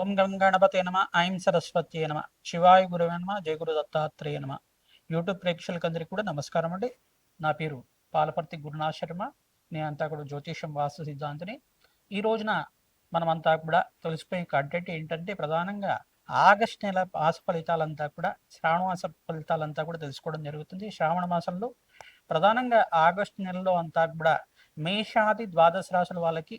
ఓం గం గణపతే నమ ఐం సరస్వతి నమ శివాయ గురువే నమ జయ గురు దత్తాత్రేయ నమ. యూట్యూబ్ ప్రేక్షకులందరికీ కూడా నమస్కారం అండి. నా పేరు పాలపర్తి గురునాథ్ శర్మ నేనంతా కూడా జ్యోతిషం వాస్తు సిద్ధాంతిని. ఈ రోజున మనమంతా కూడా తెలిసిపోయే కంటెంట్ ఏంటంటే ప్రధానంగా ఆగస్ట్ నెల మాస ఫలితాలంతా కూడా శ్రావణ మాస ఫలితాలంతా కూడా తెలుసుకోవడం జరుగుతుంది. శ్రావణ మాసంలో ప్రధానంగా ఆగస్ట్ నెలలో అంతా కూడా మేషాది ద్వాదశ రాశుల వాళ్ళకి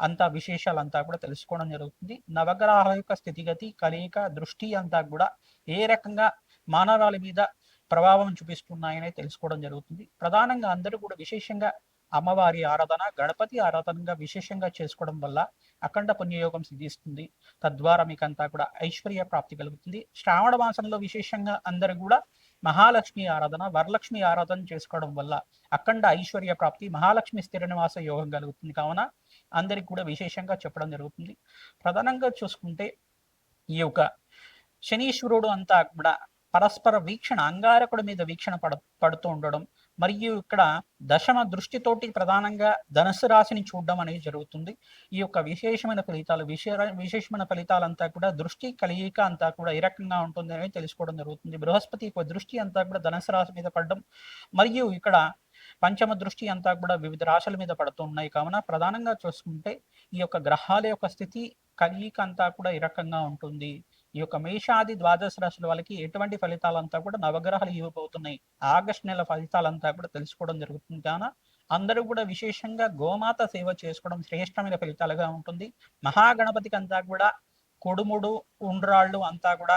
అంతా విశేషాలంతా కూడా తెలుసుకోవడం జరుగుతుంది. నవగ్రహాల యొక్క స్థితిగతి కలయిక దృష్టి అంతా కూడా ఏ రకంగా మానవాళి మీద ప్రభావం చూపిస్తున్నాయని తెలుసుకోవడం జరుగుతుంది. ప్రధానంగా అందరూ కూడా విశేషంగా అమ్మవారి ఆరాధన గణపతి ఆరాధనగా విశేషంగా చేసుకోవడం వల్ల అఖండ పుణ్యయోగం సిద్ధిస్తుంది. తద్వారా మీకంతా కూడా ఐశ్వర్య ప్రాప్తి కలుగుతుంది. శ్రావణ మాసంలో విశేషంగా అందరూ కూడా మహాలక్ష్మి ఆరాధన వరలక్ష్మి ఆరాధన చేసుకోవడం వల్ల అఖండ ఐశ్వర్య ప్రాప్తి మహాలక్ష్మి స్థిర నివాస యోగం కలుగుతుంది. కావున అందరికి కూడా విశేషంగా చెప్పడం జరుగుతుంది. ప్రధానంగా చూసుకుంటే ఈ యొక్క శనీశ్వరుడు అంతా కూడా పరస్పర వీక్షణ అంగారకుడి మీద వీక్షణ పడ పడుతూ ఉండడం మరియు ఇక్కడ దశమ దృష్టితోటి ప్రధానంగా ధనుసు రాశిని చూడడం అనేది జరుగుతుంది. ఈ యొక్క విశేషమైన ఫలితాలు విశే విశేషమైన ఫలితాలంతా కూడా దృష్టి కలియిక అంతా కూడా ఈ రకంగా ఉంటుంది అనేది తెలుసుకోవడం జరుగుతుంది. బృహస్పతి యొక్క దృష్టి అంతా కూడా ధనుసు రాశి మీద పడడం మరియు ఇక్కడ పంచమ దృష్టి అంతా కూడా వివిధ రాశుల మీద పడుతున్నాయి కావున ప్రధానంగా చూసుకుంటే ఈ యొక్క గ్రహాల యొక్క స్థితి కలియిక అంతా కూడా ఈ రకంగా ఉంటుంది. ఈ యొక్క మేషాది ద్వాదశ రాశుల వాళ్ళకి ఎటువంటి ఫలితాలంతా కూడా నవగ్రహాలు ఇవ్వబోతున్నాయి. ఆగస్ట్ నెల ఫలితాలంతా కూడా తెలుసుకోవడం జరుగుతుంది. కావున అందరూ కూడా విశేషంగా గోమాత సేవ చేసుకోవడం శ్రేష్టమైన ఫలితాలుగా ఉంటుంది. మహాగణపతికి అంతా కూడా కొడుముడు ఉండ్రాళ్ళు అంతా కూడా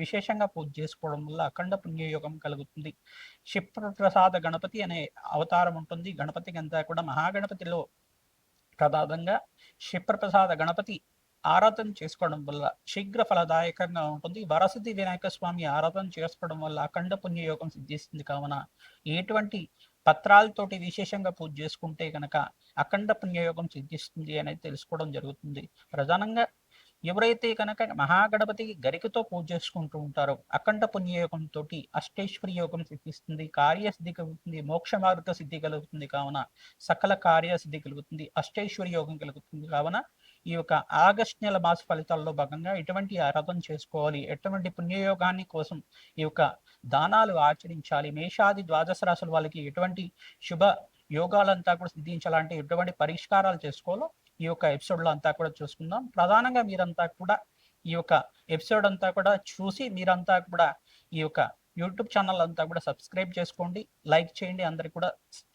విశేషంగా పూజ చేసుకోవడం వల్ల అఖండ పుణ్యయోగం కలుగుతుంది. క్షిప్రప్రసాద గణపతి అనే అవతారం ఉంటుంది. గణపతికి అంతా కూడా మహాగణపతిలో ప్రధానంగా క్షిప్రప్రసాద గణపతి ఆరాధన చేసుకోవడం వల్ల శీఘ్ర ఫలదాయకంగా ఉంటుంది. వరసిద్ధి వినాయక స్వామి ఆరాధన చేసుకోవడం వల్ల అఖండ పుణ్యయోగం సిద్ధిస్తుంది కావున ఎటువంటి పత్రాలతోటి విశేషంగా పూజ చేసుకుంటే కనుక అఖండ పుణ్యయోగం సిద్ధిస్తుంది అనేది తెలుసుకోవడం జరుగుతుంది. ప్రధానంగా ఎవరైతే కనుక మహాగణపతి గరికతో పూజ చేసుకుంటూ ఉంటారో అఖండ పుణ్యయోగంతో అష్టేశ్వరి యోగం సిద్ధిస్తుంది కార్యసిద్ధి కలుగుతుంది మోక్ష మార్గ సిద్ధి కలుగుతుంది కావున సకల కార్యసిద్ధి కలుగుతుంది అష్టేశ్వరి యోగం కలుగుతుంది కావున ఈ యొక్క ఆగస్ట్ నెల మాస ఫలితాల్లో భాగంగా ఎటువంటి ఆరాధన చేసుకోవాలి ఎటువంటి పుణ్యయోగాన్ని కోసం ఈ యొక్క దానాలు ఆచరించాలి మేషాది ద్వాదశ రాశుల వాళ్ళకి ఎటువంటి శుభ యోగాలంతా కూడా సిద్ధించాలంటే ఎటువంటి పరిష్కారాలు చేసుకోవాలో ఈ యొక్క ఎపిసోడ్లో అంతా కూడా చూసుకుందాం. ప్రధానంగా మీరంతా కూడా ఈ యొక్క ఎపిసోడ్ అంతా కూడా చూసి మీరంతా కూడా ఈ యొక్క యూట్యూబ్ ఛానల్ అంతా కూడా సబ్స్క్రైబ్ చేసుకోండి. లైక్ చేయండి. అందరికి కూడా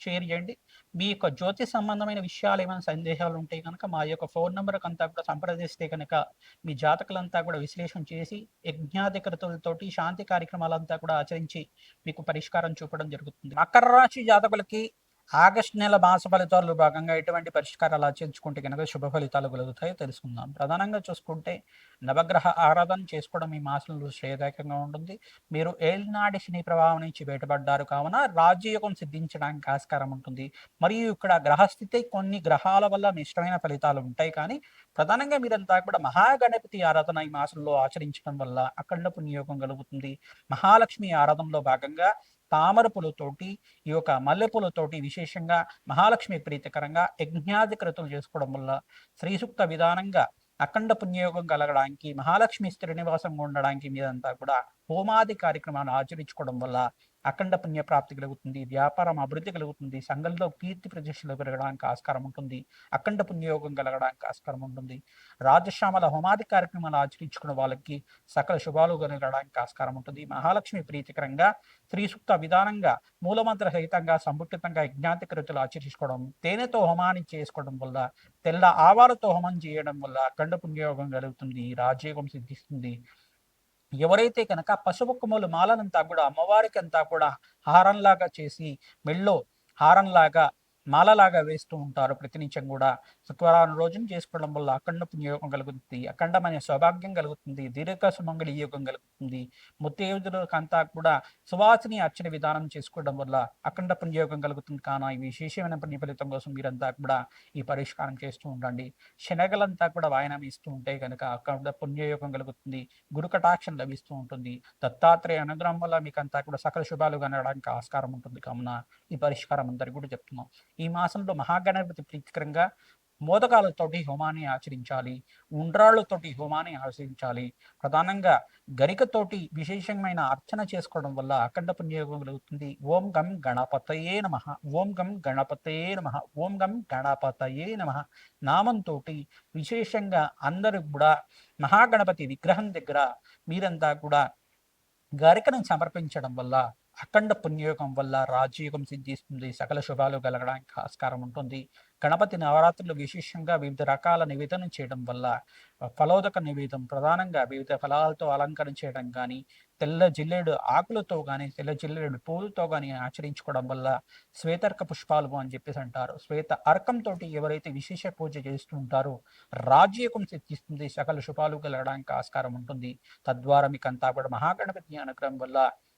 షేర్ చేయండి. మీ యొక్క జ్యోతి సంబంధమైన విషయాలు ఏమైనా సందేహాలు ఉంటే కనుక మా యొక్క ఫోన్ నెంబర్కి అంతా కూడా సంప్రదిస్తే కనుక మీ జాతకులంతా కూడా విశ్లేషణ చేసి యజ్ఞాధికృతులతోటి శాంతి కార్యక్రమాలంతా కూడా ఆచరించి మీకు పరిష్కారం చూపడం జరుగుతుంది. మకర రాశి జాతకులకి ఆగస్ట్ నెల మాస ఫలితాలు భాగంగా ఎటువంటి పరిష్కారాలు ఆచరించుకుంటే కనుక శుభ ఫలితాలు కలుగుతాయో తెలుసుకుందాం. ప్రధానంగా చూసుకుంటే నవగ్రహ ఆరాధన చేసుకోవడం ఈ మాసంలో శ్రేయదాయకంగా ఉంటుంది. మీరు ఏలినాడి శని ప్రభావం నుంచి బయటపడ్డారు కావున రాజయోగం సిద్ధించడానికి ఆస్కారం ఉంటుంది. మరియు ఇక్కడ గ్రహస్థితి కొన్ని గ్రహాల వల్ల ఇష్టమైన ఫలితాలు ఉంటాయి. కానీ ప్రధానంగా మీరంతా కూడా మహాగణపతి ఆరాధన ఈ మాసంలో ఆచరించడం వల్ల అఖండ పుణ్యయోగం కలుగుతుంది. మహాలక్ష్మి ఆరాధనలో భాగంగా తామర పూలతోటి ఈ యొక్క మల్లెపూలతోటి విశేషంగా మహాలక్ష్మి ప్రీతికరంగా యజ్ఞాధికృతులు చేసుకోవడం వల్ల శ్రీసూక్త విధానంగా అఖండ పుణ్యయోగం కలగడానికి మహాలక్ష్మి శ్రీనివాసంగా ఉండడానికి మీదంతా కూడా హోమాది కార్యక్రమాన్ని ఆచరించుకోవడం వల్ల అఖండ పుణ్య ప్రాప్తి కలుగుతుంది వ్యాపారం అభివృద్ధి కలుగుతుంది సంఘంలో కీర్తి ప్రతిష్టలు పెరగడానికి ఆస్కారం ఉంటుంది అఖండ పుణ్యయోగం కలగడానికి ఆస్కారం ఉంటుంది. రాజశ్యామల హోమాది కార్యక్రమాలు ఆచరించుకున్న వాళ్ళకి సకల శుభాలు కలగడానికి ఆస్కారం ఉంటుంది. మహాలక్ష్మి ప్రీతికరంగా త్రిసూక్త విధానంగా మూలమంత్ర సహితంగా సంపుటితంగా యజ్ఞాతికృతులు ఆచరించుకోవడం తేనెతో హోమాన్ని చేసుకోవడం వల్ల తెల్ల ఆవాలతో హోమం చేయడం వల్ల అఖండ పుణ్యయోగం కలుగుతుంది రాజయోగం సిద్ధిస్తుంది. ఎవరైతే కనుక పసుపు కొమ్మలు మాలనంతా కూడా అమ్మవారికి అంతా కూడా హారంలాగా చేసి మెళ్ళో హారంలాగా మాలలాగా వేస్తూ ఉంటారు ప్రతినిత్యం కూడా శుక్రవారం రోజున చేసుకోవడం వల్ల అఖండ పుణ్యయోగం కలుగుతుంది. అఖండమైన సౌభాగ్యం కలుగుతుంది. దీర్ఘ సుమంగళి యోగం కలుగుతుంది. ముత్తేదులకంతా కూడా సువాసిని అర్చన విధానం చేసుకోవడం వల్ల అఖండ పుణ్యయోగం కలుగుతుంది. కాన ఈ విశేషమైన పుణ్య ఫలితం కోసం మీరంతా కూడా ఈ పరిష్కారం చేస్తూ ఉండండి. శనగలంతా కూడా వాయనం ఇస్తూ ఉంటే కనుక అఖండ పుణ్యయోగం కలుగుతుంది. గురు కటాక్షం లభిస్తూ ఉంటుంది. దత్తాత్రేయ అనుగ్రహం వల్ల మీకు అంతా కూడా సకల శుభాలు కనడానికి ఆస్కారం ఉంటుంది. కావున ఈ పరిష్కారం అందరికీ కూడా చెప్తున్నాం. ఈ మాసంలో మహాగణపతి ప్రీతికరంగా మోదకాలతోటి హోమాన్ని ఆచరించాలి ఉండ్రాళ్ళతోటి హోమాన్ని ఆచరించాలి. ప్రధానంగా గరికతోటి విశేషమైన అర్చన చేసుకోవడం వల్ల అఖండ పుణ్యయోగం కలుగుతుంది. ఓం గం గణపతయే నమ. ఓం గం గణపతయే నమ. ఓం గం గణపతయే నమ. నామంతో విశేషంగా అందరూ కూడా మహాగణపతి విగ్రహం దగ్గర మీరంతా కూడా గరికను సమర్పించడం వల్ల అఖండ పుణ్యయోగం వల్ల రాజయోగం సిద్ధిస్తుంది. సకల శుభాలు కలగడానికి ఆస్కారం ఉంటుంది. గణపతి నవరాత్రులు విశేషంగా వివిధ రకాల నివేదనం చేయడం వల్ల ఫలోదక నివేదం ప్రధానంగా వివిధ ఫలాలతో అలంకరణ చేయడం కానీ తెల్ల జిల్లేడు ఆకులతో కానీ తెల్ల జిల్లేడు పూలతో కానీ ఆచరించుకోవడం వల్ల శ్వేతర్క పుష్పాలు అని చెప్పేసి అంటారు. శ్వేత అర్కంతో ఎవరైతే విశేష పూజ చేస్తూ ఉంటారో రాజ్యకం సిద్ధిస్తుంది. సకల శుభాలు కలగడానికి ఆస్కారం ఉంటుంది. తద్వారా మీకు అంతా కూడా మహాగణపతి అనుగ్రహం వల్ల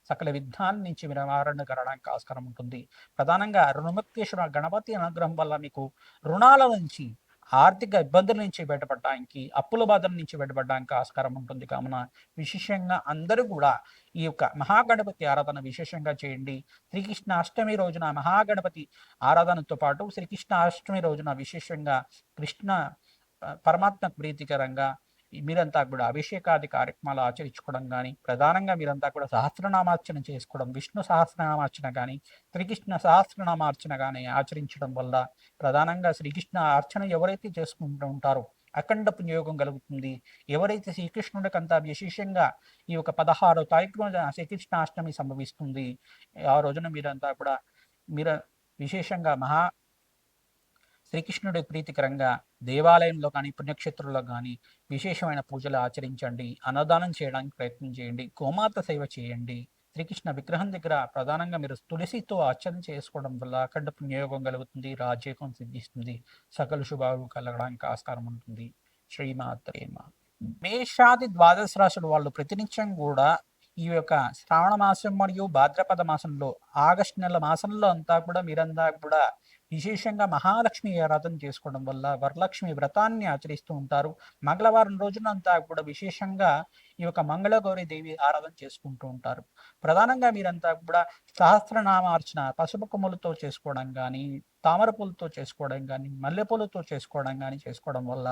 సకల విఘ్నాల నుంచి నివారణ కరడానికి ఆస్కారం ఉంటుంది. ప్రధానంగా రుణముక్తేశ్వర గణపతి అనుగ్రహం వల్ల మీకు రుణాల నుంచి ఆర్థిక ఇబ్బందుల నుంచి బయటపడడానికి అప్పుల బాధల నుంచి బయటపడడానికి ఆస్కారం ఉంటుంది. కావున విశేషంగా అందరూ కూడా ఈ యొక్క మహాగణపతి ఆరాధన విశేషంగా చేయండి. శ్రీకృష్ణ అష్టమి రోజున మహాగణపతి ఆరాధనతో పాటు శ్రీకృష్ణ అష్టమి రోజున విశేషంగా కృష్ణ పరమాత్మ ప్రీతికరంగా మీరంతా కూడా అభిషేకాది కార్యక్రమాలు ఆచరించుకోవడం కానీ ప్రధానంగా మీరంతా కూడా సహస్రనామార్చన చేసుకోవడం విష్ణు సహస్రనామార్చన కానీ శ్రీకృష్ణ సహస్రనామార్చన కానీ ఆచరించడం వల్ల ప్రధానంగా శ్రీకృష్ణ అర్చన ఎవరైతే చేసుకుంటూ ఉంటారో అఖండ పుణ్యయోగం కలుగుతుంది. ఎవరైతే శ్రీకృష్ణుడికి అంతా విశేషంగా ఈ యొక్క పదహారో తారీఖు శ్రీకృష్ణ అష్టమి సంభవిస్తుంది ఆ రోజున మీరంతా కూడా మీరు విశేషంగా మహా శ్రీకృష్ణుడి ప్రీతికరంగా దేవాలయంలో కానీ పుణ్యక్షేత్రంలో కానీ విశేషమైన పూజలు ఆచరించండి. అన్నదానం చేయడానికి ప్రయత్నం చేయండి. గోమాత సేవ చేయండి. శ్రీకృష్ణ విగ్రహం దగ్గర ప్రధానంగా మీరు తులసితో ఆచరణ చేసుకోవడం వల్ల అఖండ పుణ్యయోగం కలుగుతుంది రాజ్యోగం సిద్ధిస్తుంది సకల శుభాలు కలగడానికి ఆస్కారం ఉంటుంది. శ్రీమాత్రేమ మేషాది ద్వాదశ రాశుల వాళ్ళు ప్రతినిత్యం కూడా ఈ యొక్క శ్రావణ మాసం మరియు భాద్రపద మాసంలో ఆగస్టు నెల మాసంలో అంతా కూడా మీరంతా కూడా విశేషంగా మహాలక్ష్మి ఆరాధన చేసుకోవడం వల్ల వరలక్ష్మి వ్రతాన్ని ఆచరిస్తూ ఉంటారు. మంగళవారం రోజునంతా కూడా విశేషంగా ఈ యొక్క మంగళగౌరి దేవి ఆరాధన చేసుకుంటూ ఉంటారు. ప్రధానంగా మీరంతా కూడా సహస్రనామార్చన పసుపు కొమ్ములతో చేసుకోవడం కానీ తామర పూలతో చేసుకోవడం కానీ మల్లెపూలతో చేసుకోవడం కానీ చేసుకోవడం వల్ల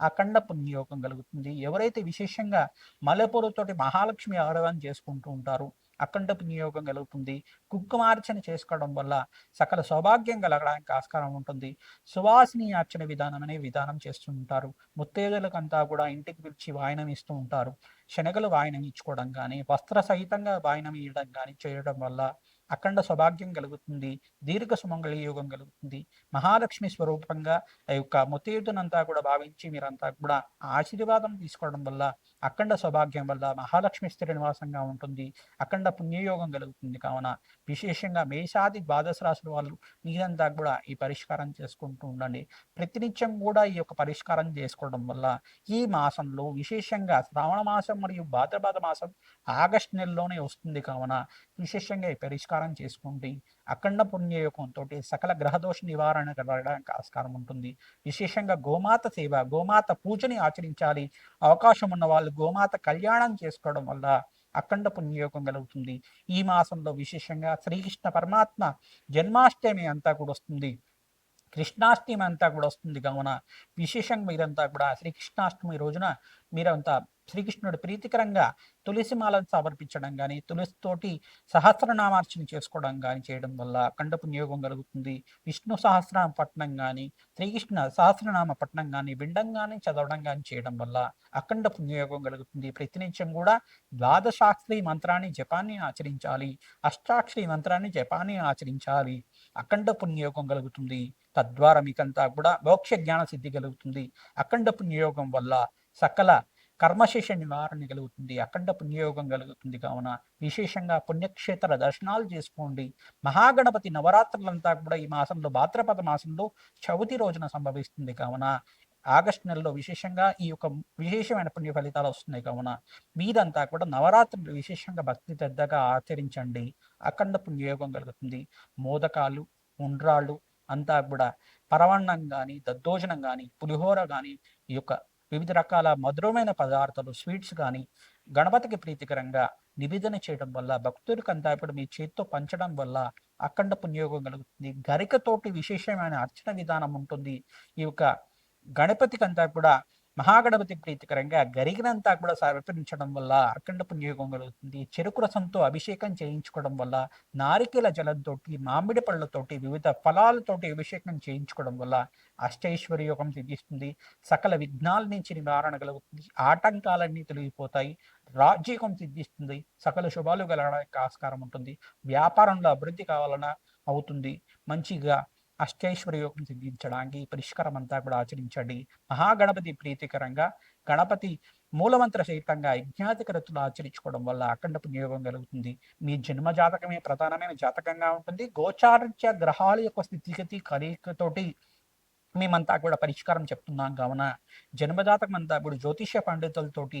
అఖండ పుణ్యయోగం కలుగుతుంది. ఎవరైతే విశేషంగా మల్లెపూలతోటి మహాలక్ష్మి ఆరాధన చేసుకుంటూ ఉంటారు అఖండ వినియోగం కలుగుతుంది. కుంకుమార్చన చేసుకోవడం వల్ల సకల సౌభాగ్యం కలగడానికి ఆస్కారం ఉంటుంది. సువాసిని అర్చన విధానం అనే విధానం చేస్తూ ఉంటారు. ముత్తేదులకంతా కూడా ఇంటికి పిలిచి వాయనం ఇస్తూ ఉంటారు. శనగలు వాయనం ఇచ్చుకోవడం కానీ వస్త్ర సహితంగా వాయనం ఇవ్వడం కానీ చేయడం వల్ల అఖండ సౌభాగ్యం కలుగుతుంది. దీర్ఘ సుమంగళ యోగం కలుగుతుంది. మహాలక్ష్మి స్వరూపంగా ఆ యొక్క ముత్తేదునంతా కూడా భావించి మీరంతా కూడా ఆశీర్వాదం తీసుకోవడం వల్ల అఖండ సౌభాగ్యం వల్ల మహాలక్ష్మి స్థిర నివాసంగా ఉంటుంది. అఖండ పుణ్యయోగం కలుగుతుంది కావున విశేషంగా మేషాది ద్వాదశ రాశుల వాళ్ళు మీరంతా కూడా ఈ పరిష్కారం చేసుకుంటూ ఉండండి. ప్రతినిత్యం కూడా ఈ యొక్క పరిష్కారం చేసుకోవడం వల్ల ఈ మాసంలో విశేషంగా శ్రావణ మాసం మరియు భాద్రపద మాసం ఆగస్టు నెలలోనే వస్తుంది కావున విశేషంగా ఈ పరిష్కారం చేసుకుంటే అఖండ పుణ్యయోగంతో సకల గ్రహదోష నివారణ కలగడానికి ఆస్కారం ఉంటుంది. విశేషంగా గోమాత సేవ గోమాత పూజని ఆచరించాలి. అవకాశం ఉన్న వాళ్ళు గోమాత కళ్యాణం చేసుకోవడం వల్ల అఖండ పుణ్యయోగం కలుగుతుంది. ఈ మాసంలో విశేషంగా శ్రీకృష్ణ పరమాత్మ జన్మాష్టమి అంతా కూడా వస్తుంది. కృష్ణాష్టమి అంతా కూడా వస్తుంది కావున విశేషంగా మీరంతా కూడా శ్రీకృష్ణాష్టమి రోజున మీరంతా శ్రీకృష్ణుడు ప్రీతికరంగా తులసి మాలను సమర్పించడం కానీ తులసితోటి సహస్రనామార్చన చేసుకోవడం కానీ చేయడం వల్ల అఖండ పుణ్యోగం కలుగుతుంది. విష్ణు సహస్రనామ పట్టణం కానీ శ్రీకృష్ణ సహస్రనామ పట్టణం కానీ వినడం కానీ చదవడం కానీ చేయడం వల్ల అఖండ పుణ్యయోగం కలుగుతుంది. ప్రతినిత్యం కూడా ద్వాదశాక్షరి మంత్రాన్ని జపాన్ని ఆచరించాలి. అష్టాక్షరి మంత్రాన్ని జపాన్ని ఆచరించాలి. అఖండ పుణ్యయోగం కలుగుతుంది. తద్వారా మీకంతా కూడా మోక్ష జ్ఞాన సిద్ధి కలుగుతుంది. అఖండ పుణ్యయోగం వల్ల సకల కర్మశేష నివారణ కలుగుతుంది. అఖండ పుణ్యయోగం కలుగుతుంది కావున విశేషంగా పుణ్యక్షేత్ర దర్శనాలు చేసుకోండి. మహాగణపతి నవరాత్రులంతా కూడా ఈ మాసంలో భాద్రపద మాసంలో చవితి రోజున సంభవిస్తుంది కావున ఆగస్టు నెలలో విశేషంగా ఈ యొక్క విశేషమైన పుణ్య ఫలితాలు వస్తున్నాయి కావున మీరంతా కూడా నవరాత్రులు విశేషంగా భక్తి శ్రద్ధగా ఆచరించండి. అఖండ పుణ్యయోగం కలుగుతుంది. మోదకాలు ఉండ్రాళ్ళు అంతా కూడా పరవన్నం కానీ దద్దోజనం కానీ పులిహోర కానీ ఈ యొక్క వివిధ రకాల మధురమైన పదార్థాలు స్వీట్స్ కానీ గణపతికి ప్రీతికరంగా నివేదన చేయడం వల్ల భక్తులకు అంతా ఇప్పుడు మీ చేత్తో పంచడం వల్ల అఖండ పుణ్యోగం కలుగుతుంది. గరికతోటి విశేషమైన అర్చన విధానం ఉంటుంది. ఈ యొక్క గణపతికి అంతా కూడా మహాగణపతి ప్రీతికరంగా గరిగినంతా కూడా సమర్పించడం వల్ల అఖండ పుణ్యోగం కలుగుతుంది. చెరుకు రసంతో అభిషేకం చేయించుకోవడం వల్ల నారికేల జలంతో మామిడి పళ్ళతోటి వివిధ ఫలాలతోటి అభిషేకం చేయించుకోవడం వల్ల అష్టైశ్వర్య యోగం సిద్ధిస్తుంది. సకల విఘ్నాల నుంచి నివారణ కలుగుతుంది. ఆటంకాలన్నీ తొలగిపోతాయి. రాజ్యకం సిద్ధిస్తుంది. సకల శుభాలు కలగడానికి ఆస్కారం ఉంటుంది. వ్యాపారంలో అభివృద్ధి కావాలన? అవుతుంది. మంచిగా అష్టైశ్వర్యోగం సిద్ధించడానికి ఈ పరిష్కారం అంతా కూడా ఆచరించండి. మహాగణపతి ప్రీతికరంగా గణపతి మూలమంత్ర సహితంగా యజ్ఞాతికరతులు ఆచరించుకోవడం వల్ల అఖండ పుణ్యయోగం కలుగుతుంది. మీ జన్మ జాతకమే ప్రధానమైన జాతకంగా ఉంటుంది. గోచారిత్య గ్రహాల యొక్క స్థితిగతి కలయికతోటి మేమంతా కూడా పరిష్కారం చెప్తున్నాం. కావున జన్మజాతకం అంతా ఇప్పుడు జ్యోతిష్య పండితులతోటి